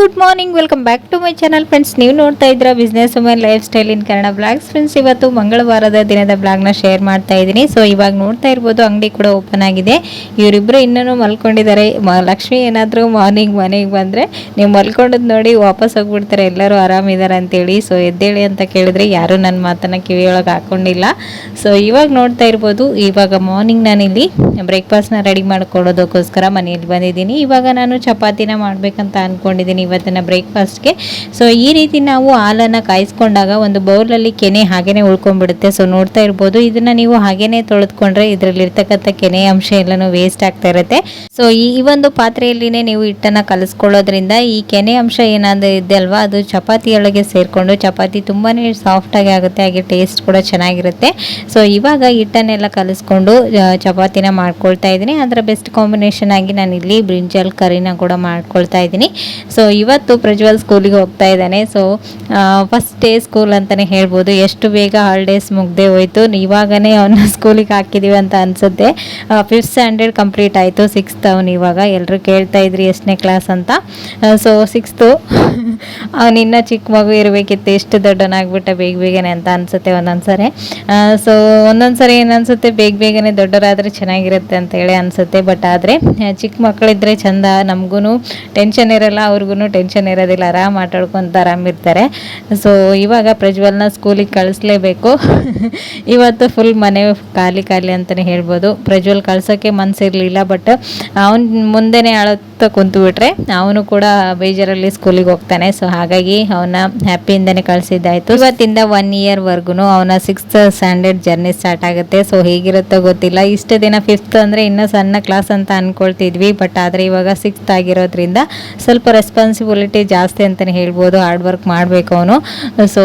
Good morning, welcome back to my channel. Friends, ನೀವು ನೋಡ್ತಾ ಇದ್ರ business women lifestyle in Kannada blogs. Friends, ಇವತ್ತು ಮಂಗಳವಾರದ ದಿನದ ಬ್ಲಾಗ್ನ ಶೇರ್ ಮಾಡ್ತಾ ಇದ್ದೀನಿ. ಸೊ, ಇವಾಗ ನೋಡ್ತಾ ಇರ್ಬೋದು, ಅಂಗಡಿ ಕೂಡ ಓಪನ್ ಆಗಿದೆ. ಇವರಿಬ್ಬರು ಇನ್ನೂ ಮಲ್ಕೊಂಡಿದ್ದಾರೆ. ಲಕ್ಷ್ಮಿ ಏನಾದರೂ ಮಾರ್ನಿಂಗ್, ಮನೆಗೆ ಬಂದರೆ ನೀವು ಮಲ್ಕೊಂಡದ್ದು ನೋಡಿ ವಾಪಸ್ ಹೋಗ್ಬಿಡ್ತಾರೆ. ಎಲ್ಲರೂ ಆರಾಮಿದ್ದಾರೆ ಅಂತೇಳಿ. ಸೊ, ಎದ್ದೇಳಿ ಅಂತ ಕೇಳಿದ್ರೆ ಯಾರೂ ನನ್ನ ಮಾತನ್ನು ಕಿವಿಯೊಳಗೆ ಹಾಕೊಂಡಿಲ್ಲ. ಸೊ, ಇವಾಗ ನೋಡ್ತಾ ಇರ್ಬೋದು, ಇವಾಗ ಮಾರ್ನಿಂಗ್ ನಾನಿಲ್ಲಿ ಬ್ರೇಕ್ಫಾಸ್ಟ್ನ ರೆಡಿ ಮಾಡ್ಕೊಳ್ಳೋದಕ್ಕೋಸ್ಕರ ಮನೆಯಲ್ಲಿ ಬಂದಿದ್ದೀನಿ. ಇವಾಗ ನಾನು ಚಪಾತಿನ ಮಾಡಬೇಕಂತ ಅಂದ್ಕೊಂಡಿದ್ದೀನಿ ಇವತ್ತಿನ ಬ್ರೇಕ್ಫಾಸ್ಟ್ಗೆ. ಸೊ ಈ ರೀತಿ ನಾವು ಹಾಲನ್ನು ಕಾಯಿಸ್ಕೊಂಡಾಗ ಒಂದು ಬೌಲಲ್ಲಿ ಕೆನೆ ಹಾಗೇ ಉಳ್ಕೊಂಡ್ಬಿಡುತ್ತೆ. ಸೊ ನೋಡ್ತಾ ಇರ್ಬೋದು. ಇದನ್ನು ನೀವು ಹಾಗೇ ತೊಳೆದುಕೊಂಡ್ರೆ ಇದರಲ್ಲಿರ್ತಕ್ಕಂಥ ಕೆನೆ ಅಂಶ ಎಲ್ಲನೂ ವೇಸ್ಟ್ ಆಗ್ತಾ ಇರುತ್ತೆ. ಸೊ ಈ ಒಂದು ಪಾತ್ರೆಯಲ್ಲಿನೇ ನೀವು ಹಿಟ್ಟನ್ನು ಕಲಿಸ್ಕೊಳ್ಳೋದ್ರಿಂದ ಈ ಕೆನೆ ಅಂಶ ಏನಾದರೂ ಇದೆ ಅಲ್ವಾ? ಅದು ಚಪಾತಿಯೊಳಗೆ ಸೇರಿಕೊಂಡು, ಚಪಾತಿ ತುಂಬಾ ಸಾಫ್ಟಾಗಿ ಆಗುತ್ತೆ, ಹಾಗೆ ಟೇಸ್ಟ್ ಕೂಡ ಚೆನ್ನಾಗಿರುತ್ತೆ. ಸೊ ಇವಾಗ ಹಿಟ್ಟನ್ನೆಲ್ಲ ಕಲಿಸ್ಕೊಂಡು ಚಪಾತಿನ ಮಾಡ್ಕೊಳ್ತಾ ಇದ್ದೀನಿ. ಅದರ ಬೆಸ್ಟ್ ಕಾಂಬಿನೇಷನ್ ಆಗಿ ನಾನು ಇಲ್ಲಿ ಬ್ರಿಂಜಲ್ ಕರಿನ ಕೂಡ ಮಾಡ್ಕೊಳ್ತಾ ಇದ್ದೀನಿ. ಸೊ ಇವತ್ತು ಪ್ರಜ್ವಲ್ ಸ್ಕೂಲಿಗೆ ಹೋಗ್ತಾ ಇದ್ದಾನೆ. ಸೊ ಫಸ್ಟ್ ಡೇ ಸ್ಕೂಲ್ ಅಂತಲೇ ಹೇಳ್ಬೋದು. ಎಷ್ಟು ಬೇಗ ಹಾಲಿಡೇಸ್ ಮುಗ್ದೆ ಹೋಯಿತು. ಇವಾಗನೇ ಅವನ್ನ ಸ್ಕೂಲಿಗೆ ಹಾಕಿದ್ದೀವಿ ಅಂತ ಅನಿಸುತ್ತೆ. ಫಿಫ್ತ್ ಸ್ಟ್ಯಾಂಡರ್ಡ್ ಕಂಪ್ಲೀಟ್ ಆಯಿತು. ಸಿಕ್ಸ್ತ್ ಅವನು ಇವಾಗ. ಎಲ್ಲರೂ ಕೇಳ್ತಾ ಇದ್ರಿ ಎಷ್ಟನೇ ಕ್ಲಾಸ್ ಅಂತ. ಸೊ ಸಿಕ್ಸ್ತು ಅವನಿನ್ನ ಚಿಕ್ಕ ಮಗು ಇರಬೇಕಿತ್ತು. ಎಷ್ಟು ದೊಡ್ಡನಾಗ್ಬಿಟ್ಟ ಬೇಗ ಬೇಗನೆ ಅಂತ ಅನಿಸುತ್ತೆ ಒಂದೊಂದ್ಸರಿ. ಸೊ ಒಂದೊಂದ್ಸರಿ ಏನು ಅನಿಸುತ್ತೆ ಬೇಗ ಬೇಗನೆ ದೊಡ್ಡವರಾದರೆ ಚೆನ್ನಾಗಿರುತ್ತೆ ಅಂತ ಹೇಳಿ ಅನಿಸುತ್ತೆ. ಬಟ್ ಆದರೆ ಚಿಕ್ಕ ಮಕ್ಕಳಿದ್ರೆ ಚಂದ. ನಮಗೂ ಟೆನ್ಷನ್ ಇರಲ್ಲ ಅವ್ರಿಗೂ ಟೆನ್ಷನ್ ಇರೋದಿಲ್ಲ, ಆರಾಮ್ ಆಟಾಡ್ಕೊಂತ ಆರಾಮಿರ್ತಾರೆ ಸೊ ಇವಾಗ ಪ್ರಜ್ವಲ್ನ ಸ್ಕೂಲಿಗೆ ಕಳಿಸ್ಲೇಬೇಕು. ಇವತ್ತು ಫುಲ್ ಮನೆ ಖಾಲಿ ಖಾಲಿ ಅಂತಲೇ ಹೇಳ್ಬೋದು. ಪ್ರಜ್ವಲ್ ಕಳ್ಸೋಕ್ಕೆ ಮನಸ್ಸಿರಲಿಲ್ಲ ಬಟ್ ಅವನ ಮುಂದೆನೇ ಅಳುತ್ತಾ ಕುಂತು ಬಿಟ್ರೆ ಅವನು ಕೂಡ ಬೇಜಾರಲ್ಲಿ ಸ್ಕೂಲಿಗೆ ಹೋಗ್ತಾನೆ. ಸೊ ಹಾಗಾಗಿ ಅವನ ಹ್ಯಾಪಿಯಿಂದನೇ ಕಳಿಸಿದ್ದಾಯ್ತು. ಇವತ್ತಿಂದ ಒನ್ ಇಯರ್ವರೆಗೂ ಅವನ ಸಿಕ್ಸ್ತ್ ಸ್ಟ್ಯಾಂಡರ್ಡ್ ಜರ್ನಿ ಸ್ಟಾರ್ಟ್ ಆಗುತ್ತೆ. ಸೊ ಹೇಗಿರುತ್ತೋ ಗೊತ್ತಿಲ್ಲ. ಇಷ್ಟು ದಿನ ಫಿಫ್ತ್ ಅಂದರೆ ಇನ್ನೂ ಸಣ್ಣ ಕ್ಲಾಸ್ ಅಂತ ಅಂದ್ಕೊಳ್ತಿದ್ವಿ ಬಟ್ ಆದರೆ ಇವಾಗ ಸಿಕ್ಸ್ತ್ ಆಗಿರೋದ್ರಿಂದ ಸ್ವಲ್ಪ ರೆಸ್ಪಾನ್ಸಿಬಿಲಿಟಿ ಜಾಸ್ತಿ ಅಂತಲೇ ಹೇಳ್ಬೋದು. ಹಾರ್ಡ್ ವರ್ಕ್ ಮಾಡಬೇಕು ಅವನು. ಸೊ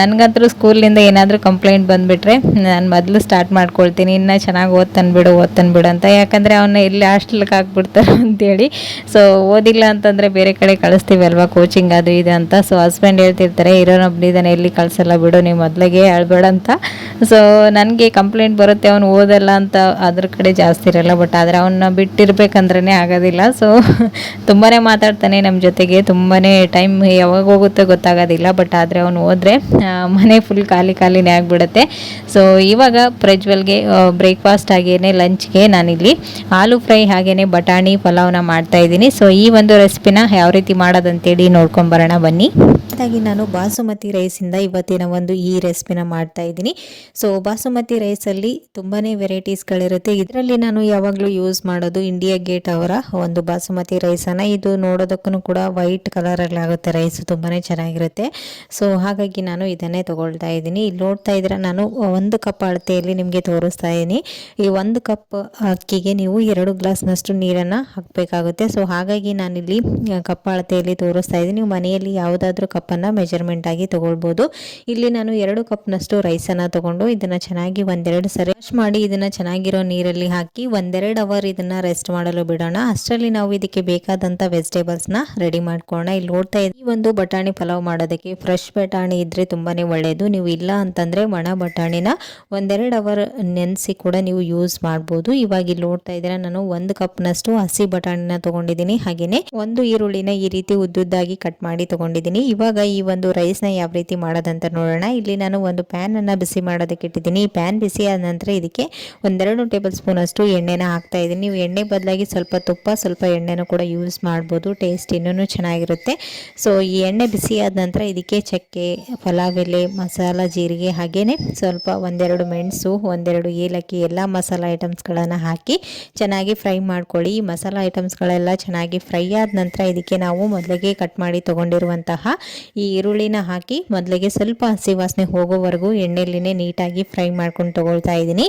ನನಗಂತೂ ಸ್ಕೂಲಿಂದ ಏನಾದರೂ ಕಂಪ್ಲೇಂಟ್ ಬಂದುಬಿಟ್ರೆ ನಾನು ಮೊದಲು ಸ್ಟಾರ್ಟ್ ಮಾಡ್ಕೊಳ್ತೀನಿ. ಇನ್ನೂ ಚೆನ್ನಾಗಿ ಓದ್ತಾನೆ ಬಿಡು ಓದ್ತಾನೆ ಬಿಡು ಅಂತ. ಯಾಕಂದರೆ ಅವನ್ನ ಎಲ್ಲಿ ಹಾಸ್ಟೆಲ್ಗೆ ಹಾಕ್ಬಿಡ್ತಾರೆ ಅಂತೇಳಿ ಸೊ ಓದಿಲ್ಲ ಅಂತಂದರೆ ಬೇರೆ ಕಡೆ ಕಳಿಸ್ತೀವಿ ಅಲ್ವಾ? ಕೋಚಿಂಗ್ ಅದು ಇದು ಅಂತ. ಸೊ ಹಸ್ಬೆಂಡ್ ಹೇಳ್ತಿರ್ತಾರೆ ಇರೋನೊಬ್ಬನಿದ್ದಾನೆ ಎಲ್ಲಿ ಕಳಿಸಲ್ಲ ಬಿಡು ನೀವು ಮೊದಲಿಗೆ ಹೇಳ್ಬೇಡ ಅಂತ. ಸೊ ನನಗೆ ಕಂಪ್ಲೇಂಟ್ ಬರುತ್ತೆ, ಅವನು ಓದಲ್ಲ ಅಂತ ಅದ್ರ ಕಡೆ ಜಾಸ್ತಿ ಇರಲ್ಲ. ಬಟ್ ಆದರೆ ಅವನ್ನ ಬಿಟ್ಟಿರ್ಬೇಕಂದ್ರೇ ಆಗೋದಿಲ್ಲ. ಸೊ ತುಂಬಾ ಮಾತಾಡ್ತಾನೆ ನಮ್ಮ ಜೊತೆಗೆ. ತುಂಬಾ ಟೈಮ್ ಯಾವಾಗ ಹೋಗುತ್ತೋ ಗೊತ್ತಾಗೋದಿಲ್ಲ. ಬಟ್ ಆದರೆ ಅವನು ಹೋದರೆ ಮನೆ ಫುಲ್ ಖಾಲಿ ಖಾಲಿನೇ ಆಗಿಬಿಡುತ್ತೆ. ಸೊ ಇವಾಗ ಪ್ರಜ್ವಲ್ಗೆ ಬ್ರೇಕ್ಫಾಸ್ಟ್ ಹಾಗೇನೆ ಲಂಚ್ಗೆ ನಾನಿಲ್ಲಿ ಆಲೂ ಫ್ರೈ ಹಾಗೇನೆ ಬಟಾಣಿ ಪಲಾವ್ನ ಮಾಡ್ತಾ ಇದ್ದೀನಿ. ಸೊ ಈ ಒಂದು ರೆಸಿಪಿನ ಯಾವ ರೀತಿ ಮಾಡೋದಂತೇಳಿ ನೋಡ್ಕೊಂಬರೋಣ ಬನ್ನಿ. ಹಾಗಾಗಿ ನಾನು ಬಾಸುಮತಿ ರೈಸಿಂದ ಇವತ್ತಿನ ಒಂದು ಈ ರೆಸಿಪಿನ ಮಾಡ್ತಾ ಇದ್ದೀನಿ. ಸೊ ಬಾಸುಮತಿ ರೈಸಲ್ಲಿ ತುಂಬಾ ವೆರೈಟೀಸ್ಗಳಿರುತ್ತೆ ಇದರಲ್ಲಿ ನಾನು ಯಾವಾಗಲೂ ಯೂಸ್ ಮಾಡೋದು ಇಂಡಿಯಾ ಗೇಟ್ ಅವರ ಒಂದು ಬಾಸುಮತಿ ರೈಸನ್ನು ಇದು ನೋಡೋದಕ್ಕೂ ಕೂಡ ವೈಟ್ ಕಲರಲ್ಲಿ ಆಗುತ್ತೆ. ರೈಸ್ ತುಂಬಾ ಚೆನ್ನಾಗಿರುತ್ತೆ. ಸೊ ಹಾಗಾಗಿ ನಾನು ಇದನ್ನೇ ತೊಗೊಳ್ತಾ ಇದ್ದೀನಿ. ಇಲ್ಲಿ ನೋಡ್ತಾ ಇದ್ರೆ ನಾನು ಒಂದು ಕಪ್ ಅಳತೆಯಲ್ಲಿ ನಿಮಗೆ ತೋರಿಸ್ತಾ ಇದ್ದೀನಿ. ಈ ಒಂದು ಕಪ್ ಅಕ್ಕಿಗೆ ನೀವು ಎರಡು ಗ್ಲಾಸ್ನಷ್ಟು ನೀರನ್ನು ಹಾಕಬೇಕಾಗುತ್ತೆ. ಸೊ ಹಾಗಾಗಿ ನಾನಿಲ್ಲಿ ಕಪ್ ಅಳತೆಯಲ್ಲಿ ತೋರಿಸ್ತಾ ಇದ್ದೀನಿ. ನೀವು ಮನೆಯಲ್ಲಿ ಯಾವುದಾದ್ರೂ ಕಪ್ಪನ್ನು ಮೆಜರ್ಮೆಂಟ್ ಆಗಿ ತಗೊಳ್ಬೋದು. ಇಲ್ಲಿ ನಾನು ಎರಡು ಕಪ್ನಷ್ಟು ರೈಸನ್ನು ತೊಗೊಂಡು ಇದನ್ನು ಚೆನ್ನಾಗಿ ಒಂದೆರಡು ಸರಿ ವಾಶ್ ಮಾಡಿ ಇದನ್ನು ಚೆನ್ನಾಗಿರೋ ನೀರಲ್ಲಿ ಹಾಕಿ ಒಂದೆರಡು ಅವರ್ ಇದನ್ನು ರೆಸ್ಟ್ ಮಾಡಲು ಬಿಡೋಣ. ಅಷ್ಟರಲ್ಲಿ ನಾವು ಇದಕ್ಕೆ ಬೇಕಾದಂಥ ವೆಜಿಟೇಬಲ್ಸ್ನ ರೆಡಿ ಮಾಡ್ಕೊಳ್ಳೋಣ ಇಲ್ಲಿ ನೋಡ್ತಾ ಇದ್ದೀವಿ ಒಂದು ಬಟಾಣಿ ಪಲಾವ್ ಮಾಡೋದಕ್ಕೆ ಫ್ರೆಶ್ ಬಟಾಣಿ ಇದ್ದರೆ ತುಂಬಾನೇ ಒಳ್ಳೆಯದು ನೀವು ಇಲ್ಲ ಅಂತಂದ್ರೆ ಒಣ ಬಟಾಣಿನ ಒಂದೆರಡು ಅವರ್ ನೆನೆಸಿ ಕೂಡ ನೀವು ಯೂಸ್ ಮಾಡ್ಬೋದು. ಇವಾಗ ಇಲ್ಲಿ ನೋಡ್ತಾ ಇದ್ದೀರಾ ನಾನು ಒಂದು ಕಪ್ನಷ್ಟು ಹಸಿ ಬಟಾಣಿನ ತೊಗೊಂಡಿದ್ದೀನಿ. ಹಾಗೆಯೇ ಒಂದು ಈರುಳ್ಳಿನ ಈ ರೀತಿ ಉದ್ದುದ್ದಾಗಿ ಕಟ್ ಮಾಡಿ ತೊಗೊಂಡಿದ್ದೀನಿ. ಇವಾಗ ಈ ಒಂದು ರೈಸ್ನ ಯಾವ ರೀತಿ ಮಾಡೋದಂತ ನೋಡೋಣ. ಇಲ್ಲಿ ನಾನು ಒಂದು ಪ್ಯಾನ್ ಅನ್ನ ಬಿಸಿ ಮಾಡೋದಕ್ಕೆ ಇಟ್ಟಿದ್ದೀನಿ. ಈ ಪ್ಯಾನ್ ಬಿಸಿ ಆದ ನಂತರ ಇದಕ್ಕೆ ಒಂದೆರಡು ಟೇಬಲ್ ಸ್ಪೂನ್ ಅಷ್ಟು ಎಣ್ಣೆನ ಹಾಕ್ತಾ ಇದ್ದೀನಿ. ನೀವು ಎಣ್ಣೆ ಬದಲಾಗಿ ಸ್ವಲ್ಪ ತುಪ್ಪ, ಸ್ವಲ್ಪ ಎಣ್ಣೆನೂ ಕೂಡ ಯೂಸ್ ಮಾಡ್ಬೋದು. ಟೇಸ್ಟ್ ಇನ್ನೂ ಚೆನ್ನಾಗಿರುತ್ತೆ. ಸೊ ಈ ಎಣ್ಣೆ ಬಿಸಿ ಆದ ನಂತರ ಇದಕ್ಕೆ ಚಕ್ಕೆ ಪಲಾವ್ ಎಲೆ ಮಸಾಲ, ಜೀರಿಗೆ ಹಾಗೆಯೇ ಸ್ವಲ್ಪ ಒಂದೆರಡು ಮೆಣಸು, ಒಂದೆರಡು ಏಲಕ್ಕಿ ಎಲ್ಲ ಮಸಾಲ ಐಟಮ್ಸ್ಗಳನ್ನು ಹಾಕಿ ಚೆನ್ನಾಗಿ ಫ್ರೈ ಮಾಡ್ಕೊಳ್ಳಿ. ಈ ಮಸಾಲ ಐಟಮ್ಸ್ಗಳೆಲ್ಲ ಚೆನ್ನಾಗಿ ಫ್ರೈ ಆದ ನಂತರ ಇದಕ್ಕೆ ನಾವು ಮೊದಲಿಗೆ ಕಟ್ ಮಾಡಿ ತಗೊಂಡಿರುವಂತಹ ಈ ಈರುಳ್ಳಿನ ಹಾಕಿ ಮೊದಲಿಗೆ ಸ್ವಲ್ಪ ಹಸಿ ವಾಸನೆ ಹೋಗೋವರೆಗೂ ಎಣ್ಣೆಲಿನೇ ನೀಟಾಗಿ ಫ್ರೈ ಮಾಡ್ಕೊಂಡು ತೊಗೊಳ್ತಾ ಇದ್ದೀನಿ.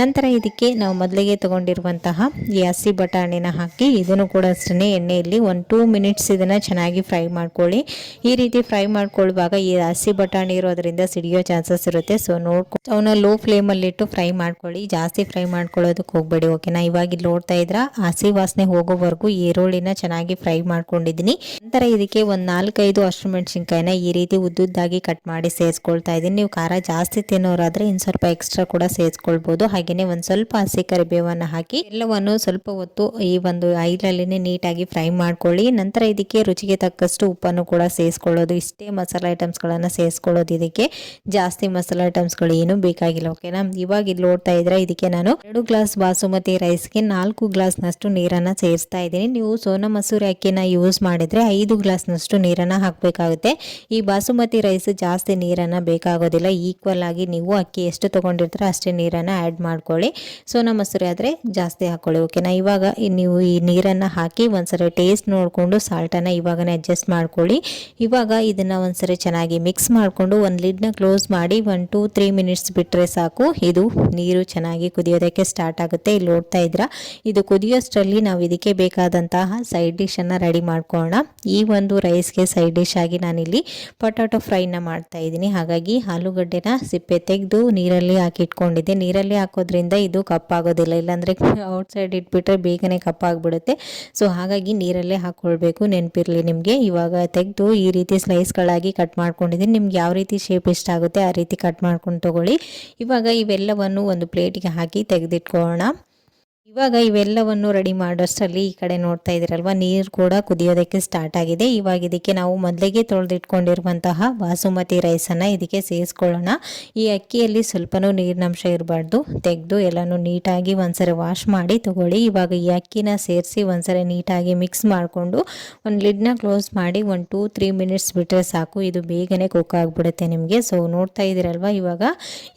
ನಂತರ ಇದಕ್ಕೆ ನಾವು ಮೊದಲಿಗೆ ತೊಗೊಂಡಿರುವಂತಹ ಈ ಹಸಿ ಬಟಾಣಿನ ಹಾಕಿ ಇದನ್ನು ಕೂಡ ಅಷ್ಟೇ ಎಣ್ಣೆಯಲ್ಲಿ ಒಂದು ಟೂ ಮಿನಿಟ್ಸ್ ಇದನ್ನು ಚೆನ್ನಾಗಿ ಫ್ರೈ ಮಾಡ್ಕೊಳ್ಳಿ. ಈ ರೀತಿ ಫ್ರೈ ಮಾಡ್ಕೊಳ್ಳುವಾಗ ಈ ಹಸಿ ಬಟಾಣಿ ಇರೋದ್ರಿಂದ ಸಿಡಿಯೋ ಚಾನ್ಸಸ್ ಇರುತ್ತೆ. ಸೊ ನೋಡ್ಕೊ, ಅವನ್ನ ಲೋ ಫ್ಲೇಮಲ್ಲಿಟ್ಟು ಫ್ರೈ ಮಾಡ್ಕೊಳ್ಳಿ. ಜಾಸ್ತಿ ಫ್ರೈ ಮಾಡ್ಕೊಳ್ಳೋದಕ್ಕೆ ಹೋಗಬೇಡಿ ಓಕೆನಾ ಇವಾಗ ಇಲ್ಲಿ ನೋಡ್ತಾ ಇದ್ರ, ಹಸಿ ವಾಸನೆ ಹೋಗೋವರೆಗೂ ಈರುಳ್ಳಿನ ಚೆನ್ನಾಗಿ ಫ್ರೈ ಮಾಡ್ಕೊಂಡಿದ್ದೀನಿ. ನಂತರ ಇದಕ್ಕೆ ಒಂದು ನಾಲ್ಕೈದು ಹಸಿಮೆಣಸಿನ ಮೆಣಸಿನ್ಕಾಯಿನ ಈ ರೀತಿ ಉದ್ದುದ್ದಾಗಿ ಕಟ್ ಮಾಡಿ ಸೇರಿಸ್ಕೊಳ್ತಾ ಇದ್ದೀನಿ. ನೀವು ಖಾರ ಜಾಸ್ತಿ ತಿನ್ನೋರಾದರೆ ಇನ್ನು ಸ್ವಲ್ಪ ಎಕ್ಸ್ಟ್ರಾ ಕೂಡ ಸೇರಿಸ್ಕೊಳ್ಬೋದು. ಹಾಗೆಯೇ ಒಂದು ಸ್ವಲ್ಪ ಹಸಿ ಕರಿಬೇವನ್ನು ಹಾಕಿ, ಎಲ್ಲವನ್ನು ಸ್ವಲ್ಪ ಹೊತ್ತು ಈ ಒಂದು ಆಯಿಲಲ್ಲಿನೇ ನೀಟಾಗಿ ಫ್ರೈ ಮಾಡ್ಕೊಳ್ಳಿ. ನಂತರ ಇದಕ್ಕೆ ರುಚಿಗೆ ತಕ್ಕಷ್ಟು ಉಪ್ಪನ್ನು ಕೂಡ ಸೇರಿಸ್ಕೊಳ್ಳೋದು. ಇಷ್ಟೇ ಮಸಾಲೆ ಐಟಮ್ಸ್ಗಳನ್ನು ಸೇರಿಸ್ಕೊಳ್ಳೋದು ಇದಕ್ಕೆ. ಜಾಸ್ತಿ ಮಸಾಲೆ ಐಟಮ್ಸ್ಗಳು ಏನು ಬೇಕಾಗಿಲ್ಲ ಓಕೆನಾ ಇವಾಗ ಇಲ್ಲಿ ನೋಡ್ತಾ ಇದ್ರೆ ಇದಕ್ಕೆ ನಾನು ಎರಡು ಗ್ಲಾಸ್ ಬಾಸುಮತಿ ರೈಸ್ಗೆ ನಾಲ್ಕು ಗ್ಲಾಸ್ನಷ್ಟು ನೀರನ್ನು ಸೇರಿಸ್ತಾ ಇದ್ದೀನಿ. ನೀವು ಸೋನಾ ಮಸೂರಿ ಅಕ್ಕಿನ ಯೂಸ್ ಮಾಡಿದ್ರೆ ಐದು ಗ್ಲಾಸ್ನಷ್ಟು ನೀರನ್ನು ಹಾಕಬೇಕಾಗುತ್ತೆ. ಈ ಬಾಸುಮತಿ ರೈಸ್ ಜಾಸ್ತಿ ನೀರನ್ನು ಬೇಕಾಗೋದಿಲ್ಲ. ಈಕ್ವಲ್ ಆಗಿ ನೀವು ಅಕ್ಕಿ ಎಷ್ಟು ತೊಗೊಂಡಿರ್ತೀರೋ ಅಷ್ಟೇ ನೀರನ್ನು ಆ್ಯಡ್ ಮಾಡ್ಕೊಳ್ಳಿ. ಸೋನಾ ಮೊಸರು ಆದರೆ ಜಾಸ್ತಿ ಹಾಕ್ಕೊಳ್ಳಿ ಓಕೆನಾ ಇವಾಗ ನೀವು ಈ ನೀರನ್ನು ಹಾಕಿ ಒಂದ್ಸರಿ ಟೇಸ್ಟ್ ನೋಡಿಕೊಂಡು ಸಾಲ್ಟನ್ನು ಇವಾಗನೇ ಅಡ್ಜಸ್ಟ್ ಮಾಡ್ಕೊಳ್ಳಿ. ಇವಾಗ ಇದನ್ನು ಒಂದ್ಸರಿ ಚೆನ್ನಾಗಿ ಮಿಕ್ಸ್ ಮಾಡಿಕೊಂಡು ಒಂದು ಲಿಡ್ನ ಕ್ಲೋಸ್ ಮಾಡಿ ಒನ್ ಟೂ ತ್ರೀ ಮಿನಿಟ್ಸ್ ಬಿಟ್ಟರೆ ಸಾಕು. ಇದು ನೀರು ಚೆನ್ನಾಗಿ ಕುದಿಯೋದಕ್ಕೆ ಸ್ಟಾರ್ಟ್ ಆಗುತ್ತೆ. ಇಲ್ಲಿ ನೋಡ್ತಾ ಇದ್ರ ಇದು ಕುದಿಯೋಷ್ಟರಲ್ಲಿ ನಾವು ಇದಕ್ಕೆ ಬೇಕಾದಂತಹ ಸೈಡ್ ಡಿಶನ್ನು ರೆಡಿ ಮಾಡ್ಕೊಳ್ಳೋಣ. ಈ ಒಂದು ರೈಸ್ಗೆ ಸೈಡ್ ಡಿಶ್ ಆಗಿ ನಾನಿಲ್ಲಿ ಪೊಟ್ಯಾಟೊ ಫ್ರೈನ ಮಾಡ್ತಾ ಇದ್ದೀನಿ. ಹಾಗಾಗಿ ಆಲೂಗಡ್ಡೆನ ಸಿಪ್ಪೆ ತೆಗೆದು ನೀರಲ್ಲಿ ಹಾಕಿ ಇಟ್ಕೊಂಡಿದ್ದೆ. ನೀರಲ್ಲಿ ಹಾಕೋದ್ರಿಂದ ಇದು ಕಪ್ಪಾಗೋದಿಲ್ಲ. ಇಲ್ಲಾಂದರೆ ಔಟ್ಸೈಡ್ ಇಟ್ಬಿಟ್ರೆ ಬೇಗನೆ ಕಪ್ಪಾಗ್ಬಿಡುತ್ತೆ. ಸೊ ಹಾಗಾಗಿ ನೀರಲ್ಲೇ ಹಾಕ್ಕೊಳ್ಬೇಕು ನೆನಪಿರಲಿ ನಿಮಗೆ. ಇವಾಗ ತೆಗೆದು ಈ ರೀತಿ ಸ್ಲೈಸ್ಗಳಾಗಿ ಕಟ್ ಮಾಡ್ಕೊಂಡಿದ್ದೀನಿ. ನಿಮ್ಗೆ ಯಾವ ರೀತಿ ಶೇಪ್ ಇಷ್ಟ ಆಗುತ್ತೆ ಆ ರೀತಿ ಕಟ್ ಮಾಡ್ಕೊಂಡು ತಗೊಳ್ಳಿ. ಇವಾಗ ಇವೆಲ್ಲವನ್ನು ಒಂದು ಪ್ಲೇಟಿಗೆ ಹಾಕಿ ತೆಗೆದಿಟ್ಕೊಳ್ಳೋಣ. ಇವಾಗ ಇವೆಲ್ಲವನ್ನು ರೆಡಿ ಮಾಡೋಷ್ಟರಲ್ಲಿ ಈ ಕಡೆ ನೋಡ್ತಾ ಇದ್ದೀರಲ್ವ? ನೀರು ಕೂಡ ಕುದಿಯೋದಕ್ಕೆ ಸ್ಟಾರ್ಟ್ ಆಗಿದೆ. ಇವಾಗ ಇದಕ್ಕೆ ನಾವು ಮೊದಲಿಗೆ ತೊಳೆದಿಟ್ಕೊಂಡಿರುವಂತಹ ಬಾಸುಮತಿ ರೈಸನ್ನು ಇದಕ್ಕೆ ಸೇರಿಸ್ಕೊಳ್ಳೋಣ. ಈ ಅಕ್ಕಿಯಲ್ಲಿ ಸ್ವಲ್ಪನೂ ನೀರಿನಂಶ ಇರಬಾರ್ದು. ತೆಗೆದು ಎಲ್ಲನೂ ನೀಟಾಗಿ ಒಂದ್ಸರಿ ವಾಶ್ ಮಾಡಿ ತಗೊಳ್ಳಿ. ಇವಾಗ ಈ ಅಕ್ಕಿನ ಸೇರಿಸಿ ಒಂದ್ಸರಿ ನೀಟಾಗಿ ಮಿಕ್ಸ್ ಮಾಡಿಕೊಂಡು ಒಂದು ಲಿಡ್ನ ಕ್ಲೋಸ್ ಮಾಡಿ ಒಂದು ಟೂ ತ್ರೀ ಮಿನಿಟ್ಸ್ ಬಿಟ್ಟರೆ ಸಾಕು. ಇದು ಬೇಗನೆ ಕುಕ್ ಆಗಿಬಿಡುತ್ತೆ ನಿಮಗೆ. ಸೊ ನೋಡ್ತಾ ಇದ್ದೀರಲ್ವ? ಇವಾಗ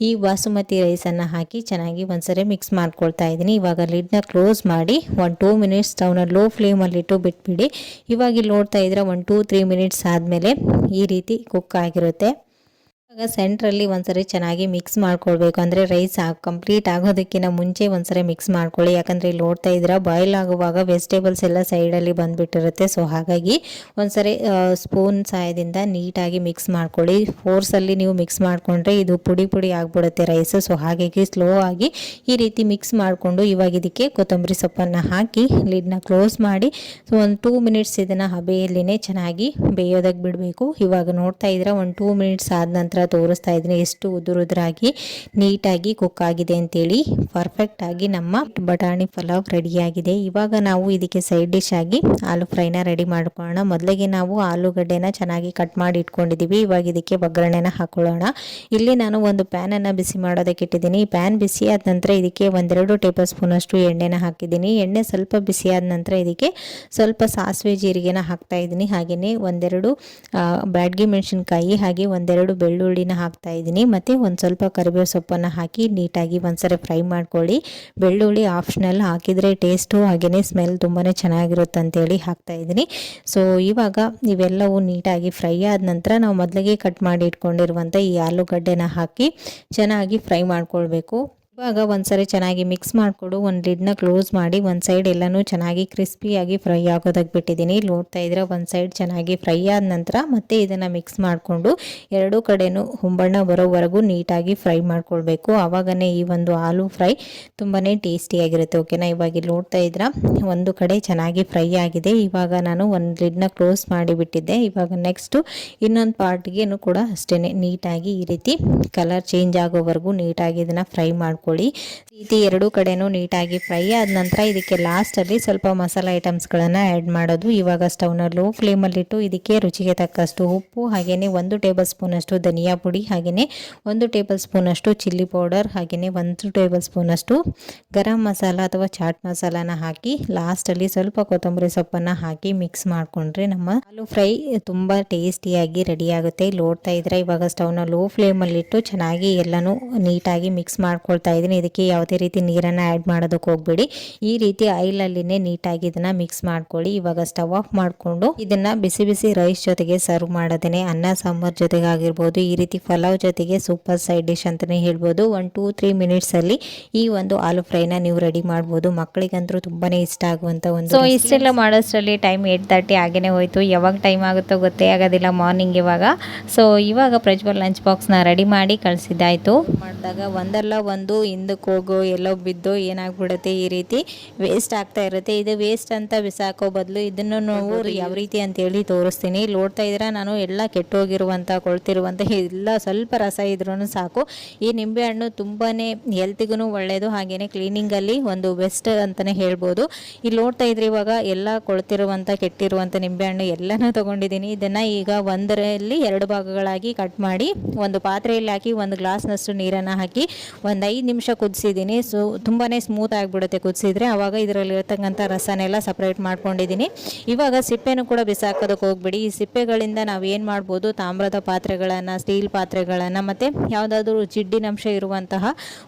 ಈ ಬಾಸುಮತಿ ರೈಸನ್ನು ಹಾಕಿ ಚೆನ್ನಾಗಿ ಒಂದ್ಸರಿ ಮಿಕ್ಸ್ ಮಾಡ್ಕೊಳ್ತಾ ಇದ್ದೀನಿ. ಇವಾಗ ಲಿಡ್ನ ಕ್ಲೋಸ್ ಮಾಡಿ ಒನ್ ಟೂ ಮಿನಿಟ್ಸ್ ಸ್ಟವ್ನ ಲೋ ಫ್ಲೇಮಲ್ಲಿಟ್ಟು ಬಿಟ್ಬಿಡಿ. ಇವಾಗ ಇಲ್ಲಿ ನೋಡ್ತಾ ಇದ್ರೆ ಒನ್ ಟೂ ತ್ರೀ ಮಿನಿಟ್ಸ್ ಆದಮೇಲೆ ಈ ರೀತಿ ಕುಕ್ ಆಗಿರುತ್ತೆ. ಇವಾಗ ಸೆಂಟ್ರಲ್ಲಿ ಒಂದ್ಸರಿ ಚೆನ್ನಾಗಿ ಮಿಕ್ಸ್ ಮಾಡ್ಕೊಳ್ಬೇಕು. ಅಂದರೆ ರೈಸ್ ಕಂಪ್ಲೀಟ್ ಆಗೋದಕ್ಕಿಂತ ಮುಂಚೆ ಒಂದ್ಸರಿ ಮಿಕ್ಸ್ ಮಾಡ್ಕೊಳ್ಳಿ. ಯಾಕಂದರೆ ಇಲ್ಲಿ ನೋಡ್ತಾ ಇದ್ದೀರಾ ಬಾಯ್ಲ್ ಆಗುವಾಗ ವೆಜಿಟೇಬಲ್ಸ್ ಎಲ್ಲ ಸೈಡಲ್ಲಿ ಬಂದುಬಿಟ್ಟಿರುತ್ತೆ. ಸೊ ಹಾಗಾಗಿ ಒಂದ್ಸರಿ ಸ್ಪೂನ್ ಸಹಾಯದಿಂದ ನೀಟಾಗಿ ಮಿಕ್ಸ್ ಮಾಡ್ಕೊಳ್ಳಿ. ಫೋರ್ಸಲ್ಲಿ ನೀವು ಮಿಕ್ಸ್ ಮಾಡಿಕೊಂಡ್ರೆ ಇದು ಪುಡಿ ಪುಡಿ ಆಗಿಬಿಡುತ್ತೆ ರೈಸ್ ಸೊ ಹಾಗಾಗಿ ಸ್ಲೋ ಆಗಿ ಈ ರೀತಿ ಮಿಕ್ಸ್ ಮಾಡಿಕೊಂಡು ಇವಾಗ ಇದಕ್ಕೆ ಕೊತ್ತಂಬರಿ ಸೊಪ್ಪನ್ನು ಹಾಕಿ ಲಿಡ್ನ ಕ್ಲೋಸ್ ಮಾಡಿ ಸೊ ಒಂದು ಟೂ ಮಿನಿಟ್ಸ್ ಇದನ್ನು ಹಬೆಯಲ್ಲಿನೇ ಚೆನ್ನಾಗಿ ಬೇಯೋದಕ್ಕೆ ಬಿಡಬೇಕು. ಇವಾಗ ನೋಡ್ತಾ ಇದ್ರೆ ಒಂದು ಟೂ ಮಿನಿಟ್ಸ್ ಆದ ನಂತರ ತೋರಿಸ್ತಾ ಇದ್ದೀನಿ. ಎಷ್ಟು ಉದುರುದ್ರಾಗಿ ನೀಟಾಗಿ ಕುಕ್ ಆಗಿದೆ ಅಂತೇಳಿ. ಪರ್ಫೆಕ್ಟ್ ಆಗಿ ನಮ್ಮ ಬಟಾಣಿ ಪಲಾವ್ ರೆಡಿಯಾಗಿದೆ. ಇವಾಗ ನಾವು ಇದಕ್ಕೆ ಸೈಡ್ ಡಿಶ್ ಆಗಿ ಆಲೂ ಫ್ರೈನ ರೆಡಿ ಮಾಡ್ಕೊಳ್ಳೋಣ. ಮೊದಲಿಗೆ ನಾವು ಆಲೂಗಡ್ಡೆನ ಚೆನ್ನಾಗಿ ಕಟ್ ಮಾಡಿ ಇಟ್ಕೊಂಡಿದ್ದೀವಿ ಇವಾಗ ಇದಕ್ಕೆ ಒಗ್ಗರಣೆನ ಹಾಕೊಳ್ಳೋಣ. ಇಲ್ಲಿ ನಾನು ಒಂದು ಪ್ಯಾನನ್ನು ಬಿಸಿ ಮಾಡೋದಕ್ಕೆ ಇಟ್ಟಿದ್ದೀನಿ. ಪ್ಯಾನ್ ಬಿಸಿ ಆದ ನಂತರ ಇದಕ್ಕೆ ಒಂದೆರಡು ಟೇಬಲ್ ಸ್ಪೂನ್ ಅಷ್ಟು ಎಣ್ಣೆನ ಹಾಕಿದ್ದೀನಿ. ಎಣ್ಣೆ ಸ್ವಲ್ಪ ಬಿಸಿ ಆದ ನಂತರ ಇದಕ್ಕೆ ಸ್ವಲ್ಪ ಸಾಸಿವೆ ಜೀರಿಗೆನ ಹಾಕ್ತಾ ಇದ್ದೀನಿ. ಹಾಗೆಯೇ ಒಂದೆರಡು ಬ್ಯಾಡ್ಗಿ ಮೆಣಸಿನ್ಕಾಯಿ, ಹಾಗೆ ಒಂದೆರಡು ಬೆಳ್ಳುಳ್ಳಿನ ಹಾಕ್ತಾ ಇದ್ದೀನಿ. ಮತ್ತು ಒಂದು ಸ್ವಲ್ಪ ಕರಿಬೇವು ಸೊಪ್ಪನ್ನು ಹಾಕಿ ನೀಟಾಗಿ ಒಂದ್ಸರಿ ಫ್ರೈ ಮಾಡ್ಕೊಳ್ಳಿ. ಬೆಳ್ಳುಳ್ಳಿ ಆಪ್ಷನಲ್ ಹಾಕಿದರೆ ಟೇಸ್ಟು ಹಾಗೆಯೇ ಸ್ಮೆಲ್ ತುಂಬಾ ಚೆನ್ನಾಗಿರುತ್ತೆ ಅಂತೇಳಿ ಹಾಕ್ತಾ ಇದ್ದೀನಿ. ಸೊ ಇವಾಗ ಇವೆಲ್ಲವೂ ನೀಟಾಗಿ ಫ್ರೈ ಆದ ನಂತರ ನಾವು ಮೊದಲಿಗೆ ಕಟ್ ಮಾಡಿ ಇಟ್ಕೊಂಡಿರುವಂಥ ಈ ಆಲೂಗಡ್ಡೆನ ಹಾಕಿ ಚೆನ್ನಾಗಿ ಫ್ರೈ ಮಾಡ್ಕೊಳ್ಬೇಕು. ಇವಾಗ ಒಂದ್ಸರಿ ಚೆನ್ನಾಗಿ ಮಿಕ್ಸ್ ಮಾಡಿಕೊಡು, ಒಂದು ಲಿಡ್ನ ಕ್ಲೋಸ್ ಮಾಡಿ, ಒಂದು ಸೈಡ್ ಎಲ್ಲನೂ ಚೆನ್ನಾಗಿ ಕ್ರಿಸ್ಪಿಯಾಗಿ ಫ್ರೈ ಆಗೋದಕ್ಕೆ ಬಿಟ್ಟಿದ್ದೀನಿ ನೋಡ್ತಾ ಇದ್ರೆ ಒಂದು ಸೈಡ್ ಚೆನ್ನಾಗಿ ಫ್ರೈ ಆದ ನಂತರ ಮತ್ತೆ ಇದನ್ನು ಮಿಕ್ಸ್ ಮಾಡಿಕೊಂಡು ಎರಡೂ ಕಡೆನೂ ಹುಂಬಣ್ಣ ಬರೋವರೆಗೂ ನೀಟಾಗಿ ಫ್ರೈ ಮಾಡ್ಕೊಳ್ಬೇಕು. ಆವಾಗನೇ ಈ ಒಂದು ಆಲೂ ಫ್ರೈ ತುಂಬಾ ಟೇಸ್ಟಿಯಾಗಿರುತ್ತೆ ಓಕೆನಾ ಇವಾಗ ಇಲ್ಲಿ ನೋಡ್ತಾ ಇದ್ರ ಒಂದು ಕಡೆ ಚೆನ್ನಾಗಿ ಫ್ರೈ ಆಗಿದೆ. ಇವಾಗ ನಾನು ಒಂದು ಲಿಡ್ನ ಕ್ಲೋಸ್ ಮಾಡಿಬಿಟ್ಟಿದ್ದೆ. ಇವಾಗ ನೆಕ್ಸ್ಟು ಇನ್ನೊಂದು ಪಾರ್ಟ್ಗೇನು ಕೂಡ ಅಷ್ಟೇ ನೀಟಾಗಿ ಈ ರೀತಿ ಕಲರ್ ಚೇಂಜ್ ಆಗೋವರೆಗೂ ನೀಟಾಗಿ ಇದನ್ನು ಫ್ರೈ ಮಾಡ್ಕೊಳ್ಳಿ ಈ ರೀತಿ ಎರಡೂ ಕಡೆನೂ ನೀಟಾಗಿ ಫ್ರೈ ಆದ ನಂತರ ಇದಕ್ಕೆ ಲಾಸ್ಟಲ್ಲಿ ಸ್ವಲ್ಪ ಮಸಾಲೆ ಐಟಮ್ಸ್ಗಳನ್ನು ಆ್ಯಡ್ ಮಾಡೋದು. ಇವಾಗ ಸ್ಟವ್ನ ಲೋ ಫ್ಲೇಮಲ್ಲಿಟ್ಟು ಇದಕ್ಕೆ ರುಚಿಗೆ ತಕ್ಕಷ್ಟು ಉಪ್ಪು ಹಾಗೆಯೇ ಒಂದು ಟೇಬಲ್ ಸ್ಪೂನಷ್ಟು ಧನಿಯಾ ಪುಡಿ ಹಾಗೆಯೇ ಒಂದು ಟೇಬಲ್ ಸ್ಪೂನಷ್ಟು ಚಿಲ್ಲಿ ಪೌಡರ್ ಹಾಗೆಯೇ ಒಂದು ಟೇಬಲ್ ಸ್ಪೂನಷ್ಟು ಗರಂ ಮಸಾಲ ಅಥವಾ ಚಾಟ್ ಮಸಾಲಾನ ಹಾಕಿ ಲಾಸ್ಟಲ್ಲಿ ಸ್ವಲ್ಪ ಕೊತ್ತಂಬರಿ ಸೊಪ್ಪನ್ನು ಹಾಕಿ ಮಿಕ್ಸ್ ಮಾಡಿಕೊಂಡ್ರೆ ನಮ್ಮ ಆಲೂ ಫ್ರೈ ತುಂಬ ಟೇಸ್ಟಿಯಾಗಿ ರೆಡಿ ಆಗುತ್ತೆ. ಇಲ್ಲಿ ನೋಡ್ತಾ ಇದ್ರೆ ಇವಾಗ ಸ್ಟವ್ನ ಲೋ ಫ್ಲೇಮಲ್ಲಿಟ್ಟು ಚೆನ್ನಾಗಿ ಎಲ್ಲನೂ ನೀಟಾಗಿ ಮಿಕ್ಸ್ ಮಾಡ್ಕೊಳ್ತಾ ಇದ್ದೀನಿ ಇದಕ್ಕೆ ಯಾವುದೇ ರೀತಿ ನೀರನ್ನು ಆ್ಯಡ್ ಮಾಡೋದಕ್ಕೆ ಹೋಗಬೇಡಿ. ಈ ರೀತಿ ಆಯಿಲಲ್ಲಿನೇ ನೀಟಾಗಿ ಇದನ್ನು ಮಿಕ್ಸ್ ಮಾಡ್ಕೊಳ್ಳಿ. ಇವಾಗ ಸ್ಟವ್ ಆಫ್ ಮಾಡಿಕೊಂಡು ಇದನ್ನು ಬಿಸಿ ಬಿಸಿ ರೈಸ್ ಜೊತೆಗೆ ಸರ್ವ್ ಮಾಡೋದೇ ಅನ್ನ ಸಾಂಬಾರ್ ಜೊತೆಗೆ ಆಗಿರ್ಬೋದು ಈ ರೀತಿ ಪಲಾವ್ ಜೊತೆಗೆ ಸೂಪರ್ ಸೈಡ್ ಡಿಶ್ ಅಂತಲೇ ಹೇಳ್ಬೋದು. ಒನ್ ಟೂ ತ್ರೀ ಮಿನಿಟ್ಸಲ್ಲಿ ಈ ಒಂದು ಆಲೂ ಫ್ರೈನ ನೀವು ರೆಡಿ ಮಾಡ್ಬೋದು. ಮಕ್ಕಳಿಗಂತೂ ತುಂಬಾ ಇಷ್ಟ ಆಗುವಂಥ ಒಂದು ಸೊ ಇಷ್ಟೆಲ್ಲ ಮಾಡೋಷ್ಟರಲ್ಲಿ ಟೈಮ್ ಏಟ್ ತರ್ಟಿ ಆಗೇ ಹೋಯ್ತು. ಯಾವಾಗ ಟೈಮ್ ಆಗುತ್ತೋ ಗೊತ್ತೇ ಆಗೋದಿಲ್ಲ ಮಾರ್ನಿಂಗ್ ಇವಾಗ. ಸೊ ಇವಾಗ ಪ್ರಜ್ವಲ್ ಲಂಚ್ ಬಾಕ್ಸ್ನ ರೆಡಿ ಮಾಡಿ ಕಳಿಸಿದ್ದಾಯಿತು. ಮಾಡಿದಾಗ ಒಂದಲ್ಲ ಒಂದು ಹಿಂದಕ್ಕೆ ಹೋಗೋ ಎಲ್ಲೋ ಬಿದ್ದೋ ಏನಾಗ್ಬಿಡುತ್ತೆ ಈ ರೀತಿ ವೇಸ್ಟ್ ಆಗ್ತಾ ಇರುತ್ತೆ. ಇದು ವೇಸ್ಟ್ ಅಂತ ಬಿಸಾಕೋ ಬದಲು ಇದನ್ನು ನಾವು ಯಾವ ರೀತಿ ಅಂತೇಳಿ ತೋರಿಸ್ತೀನಿ. ಇಲ್ಲಿ ನೋಡ್ತಾ ಇದ್ರೆ ನಾನು ಎಲ್ಲ ಕೆಟ್ಟೋಗಿರುವಂಥ ಕೊಳ್ತಿರುವಂಥ ಎಲ್ಲ ಸ್ವಲ್ಪ ರಸ ಇದ್ರೂ ಸಾಕು. ಈ ನಿಂಬೆಹಣ್ಣು ತುಂಬಾ ಹೆಲ್ತಿಗೂ ಒಳ್ಳೆಯದು ಹಾಗೆಯೇ ಕ್ಲೀನಿಂಗಲ್ಲಿ ಒಂದು ಬೆಸ್ಟ್ ಅಂತಲೇ ಹೇಳ್ಬೋದು. ಇಲ್ಲಿ ನೋಡ್ತಾ ಇದ್ರೆ ಇವಾಗ ಎಲ್ಲ ಕೊಳ್ತಿರುವಂಥ ಕೆಟ್ಟಿರುವಂಥ ನಿಂಬೆಹಣ್ಣು ಎಲ್ಲನೂ ತೊಗೊಂಡಿದ್ದೀನಿ. ಇದನ್ನು ಈಗ ಒಂದರಲ್ಲಿ ಎರಡು ಭಾಗಗಳಾಗಿ ಕಟ್ ಮಾಡಿ ಒಂದು ಪಾತ್ರೆಯಲ್ಲಿ ಹಾಕಿ ಒಂದು ಗ್ಲಾಸ್ನಷ್ಟು ನೀರನ್ನು ಹಾಕಿ ಒಂದು ಐದು ನಿಮಿಷ ಕುದಿಸಿದ್ದೀನಿ. ಸೊ ತುಂಬಾ ಸ್ಮೂತ್ ಆಗಿಬಿಡುತ್ತೆ ಕುದಿಸಿದ್ರೆ. ಆವಾಗ ಇದರಲ್ಲಿರ್ತಕ್ಕಂಥ ರಸನೆಲ್ಲ ಸಪ್ರೇಟ್ ಮಾಡ್ಕೊಂಡಿದ್ದೀನಿ. ಇವಾಗ ಸಿಪ್ಪೆನೂ ಕೂಡ ಬಿಸಾಕೋದಕ್ಕೆ ಹೋಗ್ಬಿಡಿ. ಈ ಸಿಪ್ಪೆಗಳಿಂದ ನಾವು ಏನು ಮಾಡ್ಬೋದು? ತಾಮ್ರದ ಪಾತ್ರೆಗಳನ್ನು ಸ್ಟೀಲ್ ಪಾತ್ರೆಗಳನ್ನು ಮತ್ತು ಯಾವುದಾದ್ರೂ ಜಿಡ್ಡಿನಂಶ ಇರುವಂತಹ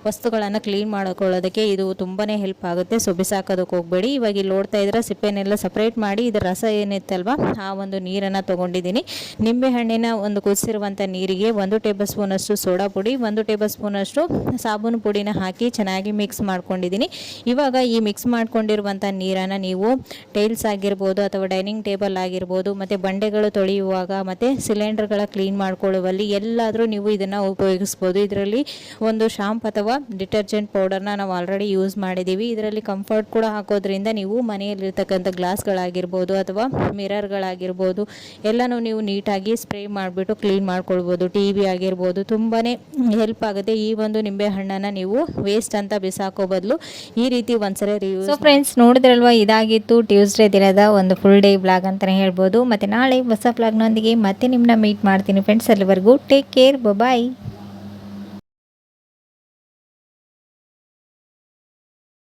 ವಸ್ತುಗಳನ್ನು ಕ್ಲೀನ್ ಮಾಡ್ಕೊಳ್ಳೋದಕ್ಕೆ ಇದು ತುಂಬಾ ಹೆಲ್ಪ್ ಆಗುತ್ತೆ. ಸೊ ಬಿಸಾಕೋದಕ್ಕೆ ಹೋಗಬೇಡಿ. ಇವಾಗ ಇಲ್ಲಿ ನೋಡ್ತಾ ಇದ್ರೆ ಸಿಪ್ಪೆನೆಲ್ಲ ಸಪ್ರೇಟ್ ಮಾಡಿ ಇದರ ರಸ ಏನಿತ್ತಲ್ವ? ಆ ಒಂದು ನೀರನ್ನು ತೊಗೊಂಡಿದ್ದೀನಿ. ನಿಂಬೆಹಣ್ಣಿನ ಒಂದು ಕುದಿಸಿರುವಂಥ ನೀರಿಗೆ ಒಂದು ಟೇಬಲ್ ಸ್ಪೂನಷ್ಟು ಸೋಡಾ ಪುಡಿ, ಒಂದು ಟೇಬಲ್ ಸ್ಪೂನಷ್ಟು ಸಾಬೂನು ಪುಡಿನ ಹಾಕಿ ಚೆನ್ನಾಗಿ ಮಿಕ್ಸ್ ಮಾಡ್ಕೊಂಡಿದ್ದೀನಿ. ಇವಾಗ ಈ ಮಿಕ್ಸ್ ಮಾಡ್ಕೊಂಡಿರುವಂಥ ನೀರನ್ನು ನೀವು ಟೈಲ್ಸ್ ಆಗಿರ್ಬೋದು ಅಥವಾ ಡೈನಿಂಗ್ ಟೇಬಲ್ ಆಗಿರ್ಬೋದು, ಮತ್ತು ಬಂಡೆಗಳು ತೊಳೆಯುವಾಗ, ಮತ್ತು ಸಿಲಿಂಡರ್ಗಳ ಕ್ಲೀನ್ ಮಾಡ್ಕೊಳ್ಳುವಲ್ಲಿ ಎಲ್ಲಾದರೂ ನೀವು ಇದನ್ನು ಉಪಯೋಗಿಸ್ಬೋದು. ಇದರಲ್ಲಿ ಒಂದು ಶಾಂಪ್ ಅಥವಾ ಡಿಟರ್ಜೆಂಟ್ ಪೌಡರ್ನ ನಾವು ಆಲ್ರೆಡಿ ಯೂಸ್ ಮಾಡಿದ್ದೀವಿ. ಇದರಲ್ಲಿ ಕಂಫರ್ಟ್ ಕೂಡ ಹಾಕೋದ್ರಿಂದ ನೀವು ಮನೆಯಲ್ಲಿರ್ತಕ್ಕಂಥ ಗ್ಲಾಸ್ಗಳಾಗಿರ್ಬೋದು ಅಥವಾ ಮಿರರ್ಗಳಾಗಿರ್ಬೋದು ಎಲ್ಲನೂ ನೀವು ನೀಟಾಗಿ ಸ್ಪ್ರೇ ಮಾಡಿಬಿಟ್ಟು ಕ್ಲೀನ್ ಮಾಡ್ಕೊಳ್ಬೋದು. ಟಿ ವಿ ಆಗಿರ್ಬೋದು ತುಂಬಾ ಹೆಲ್ಪ್ ಆಗುತ್ತೆ ಈ ಒಂದು ನಿಂಬೆ ಹಣ್ಣನ್ನು ನೀವು ವೇಸ್ಟ್ ಅಂತ ಬಿಸಾಕೋ ಬದಲು ಈ ರೀತಿ ಒಂದ್ಸರಿ ರಿವ್ಯೂ ಸೊ ಫ್ರೆಂಡ್ಸ್ ನೋಡಿದ್ರಲ್ವಾ, ಇದಾಗಿತ್ತು ಟ್ಯೂಸ್ಡೇ ದಿನದ ಒಂದು ಫುಲ್ ಡೇ ಬ್ಲಾಗ್ ಅಂತಲೇ ಹೇಳ್ಬೋದು. ಮತ್ತು ನಾಳೆ ಹೊಸ ಬ್ಲಾಗ್ನೊಂದಿಗೆ ಮತ್ತೆ ನಿಮ್ಮನ್ನ ಮೀಟ್ ಮಾಡ್ತೀನಿ ಫ್ರೆಂಡ್ಸ್ ಅಲ್ಲಿವರೆಗೂ ಟೇಕ್ ಕೇರ್ ಬಾಯ್